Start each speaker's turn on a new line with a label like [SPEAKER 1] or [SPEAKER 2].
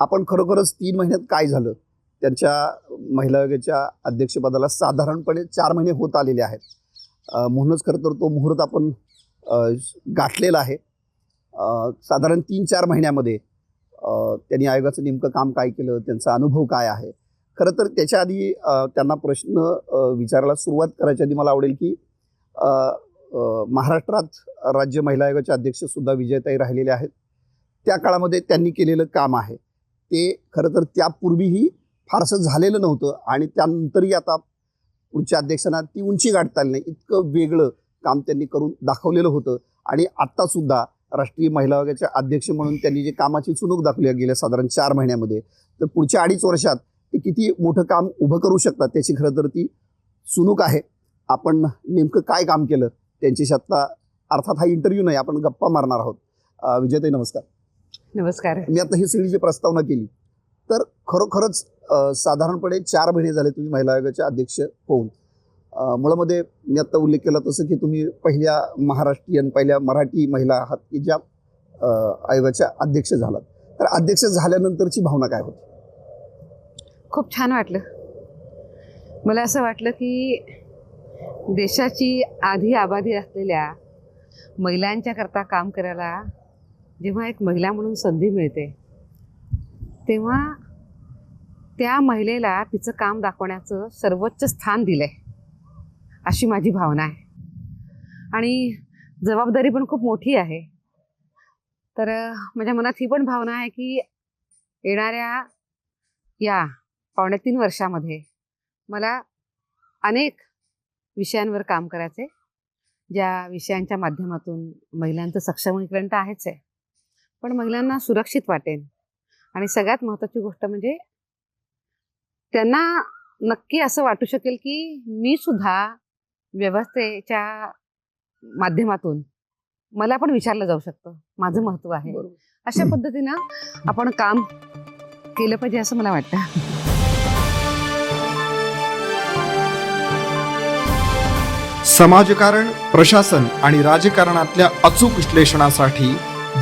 [SPEAKER 1] आपण खरोखरच तीन महिन्यात काय झालं? त्यांच्या महिला आयोगाच्या अध्यक्षपदाला साधारणपणे चार महिने होत आलेले आहेत. म्हणूनच खरं तर तो मुहूर्त आपण गाठलेला आहे. साधारण तीन चार महिन्यामध्ये त्यांनी आयोगाचं नेमकं काम काय केलं? त्यांचा अनुभव काय आहे? खरं तर त्याच्या आधी त्यांना प्रश्न विचारायला सुरुवात करायच्या आधी मला आवडेल की महाराष्ट्रात राज्य महिला आयोगाच्या अध्यक्षसुद्धा विजयताई राहिलेल्या आहेत. त्या काळामध्ये त्यांनी केलेलं काम आहे. ते खरं तर त्यापूर्वीही फारसं झालेलं नव्हतं. आणि त्यानंतरही आता पुढच्या अध्यक्षांना ती उंची गाठता आली नाही. इतकं वेगळं काम त्यांनी करून दाखवलेलं होतं. आणि आत्तासुद्धा राष्ट्रीय महिला आयोगाच्या अध्यक्ष म्हणून त्यांनी जे कामाची चुनूक दाखवली गेल्या साधारण चार महिन्यामध्ये तर पुढच्या अडीच वर्षात ते किती मोठं काम उभं करू शकतात त्याची खरं तर ती चुनूक आहे. आपण नेमकं काय काम केलं? त्यांच्याशी आत्ता अर्थात हा इंटरव्ह्यू नाही आपण गप्पा मारणार आहोत. अं, विजयताई नमस्कार.
[SPEAKER 2] नमस्कार.
[SPEAKER 1] मी आता ही सगळी जी प्रस्तावना केली तर खरोखरच साधारणपणे चार महिने झाले तुम्ही महिला आयोगाचे अध्यक्ष होऊन. मुळामध्ये मी आता उल्लेख केला तसं की तुम्ही पहिल्या महाराष्ट्रीयन पहिल्या मराठी महिला आहात की ज्या आयोगाच्या अध्यक्ष झालात. तर अध्यक्ष झाल्यानंतरची भावना काय होती?
[SPEAKER 2] खूप छान वाटलं. मला असं वाटलं की देशाची आधी आबादी असलेल्या महिलांच्या करता काम करायला जेव्हा एक महिला म्हणून संधी मिळते तेव्हा त्या महिलेला तिचं काम दाखवण्याचं सर्वोच्च स्थान दिलं आहे अशी माझी भावना आहे. आणि जबाबदारी पण खूप मोठी आहे. तर माझ्या मनात ही पण भावना आहे की येणाऱ्या या पावणे तीन वर्षामध्ये मला अनेक विषयांवर काम करायचे ज्या विषयांच्या माध्यमातून महिलांचं सक्षमीकरण तर आहेच आहे. पण महिलांना सुरक्षित वाटेल. आणि सगळ्यात महत्त्वाची गोष्ट म्हणजे त्यांना नक्की असं वाटू शकेल की मी सुद्धा व्यवस्थेच्या माध्यमातून मला पण विचारलं जाऊ शकतं. माझं महत्त्व आहे. अशा पद्धतीनं आपण काम केलं पाहिजे असं मला वाटतं.
[SPEAKER 3] समाजकारण प्रशासन आणि राजकारणातल्या अचूक विश्लेषणासाठी